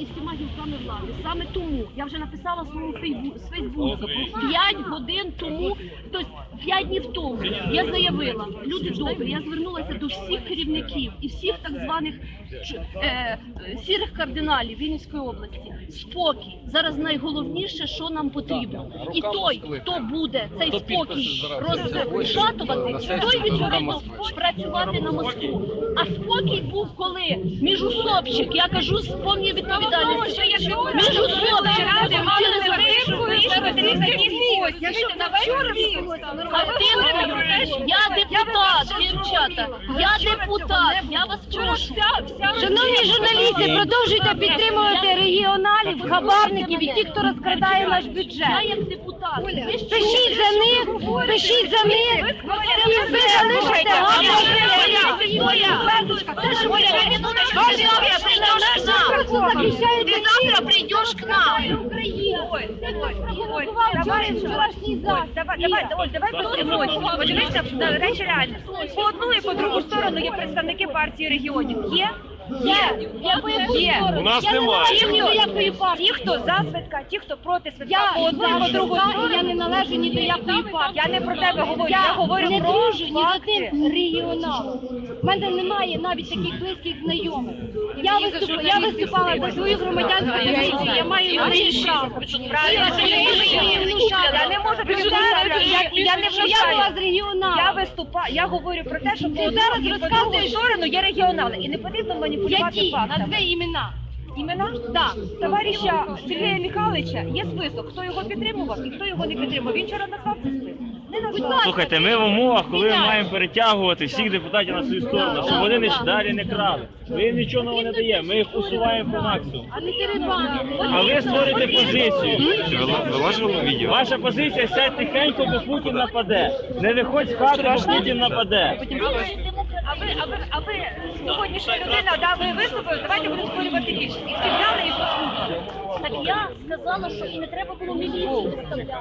і всіма гілками влади. Саме тому я вже написала своєму Фейсбуку 5 годин тому, тобто 5 днів тому я заявила, люди добрі, я звернулася до всіх керівників і всіх так званих е, сірих кардиналів Вінницької області. Спокій зараз найголовніше, що нам потрібно. І той, хто буде цей спокій розшатувати, той відповідно працювати на Москву. А спокій був коли міжусобчик, я кажу з повною відповідальністю. Міжусобчик, Хатинкою, я депутат, дівчата, я депутат, я вас прошу. Шановні журналісти, продовжуйте підтримувати регіоналів, хабарників і тих, хто розкрадає наш Я бюджет. як депутат. Пишіть за них, пишіть за них, і ви залишите гарне Ты завтра придешь к нам. Давай вчорашній захід. Давай, давай, Оль, давай емоцій. Подивися речі реально. По одну і по другу сторону є представники партії регіонів. Є? Є. Я Є. У нас немає. належу ні до якої партії. Ті, хто за свитка, ті, хто проти свитка, Я по одну і по за другу я не належу ні до якої партії. Я не про тебе говорю, я Я говорю не про дружу ні з факти. одним регіоналом. У мене немає навіть таких близьких знайомих. Я виступала, я виступала за свою громадянську позицію, я маю на неї право. Я не можу тобі Я, я, я не я була з регіоналом. Я виступаю, я говорю про те, що по зараз і по сторону є регіонали. І не потрібно маніпулювати Які? фактами. Назви імена. Імена? Да. Товариша Сергія Михайловича є список, хто його підтримував і хто його не підтримував. Він вчора назвав цей список. Не назвав. Слухайте, ми в умовах, коли ми маємо перетягувати всіх депутатів на свою сторону, щоб вони не далі не крали. Ми їм нічого нового не даємо, ми їх усуваємо по максимуму. А не А ви створите позицію. Відео? Ваша позиція сядь тихенько, бо Путін нападе. Не виходь з хати, бо Путін нападе. Ви, а ви, сьогоднішня людина, дали ви виступили, давайте будемо створювати більше. І всі взяли і послухали. Так я сказала, що і не треба було міліцію виставляти.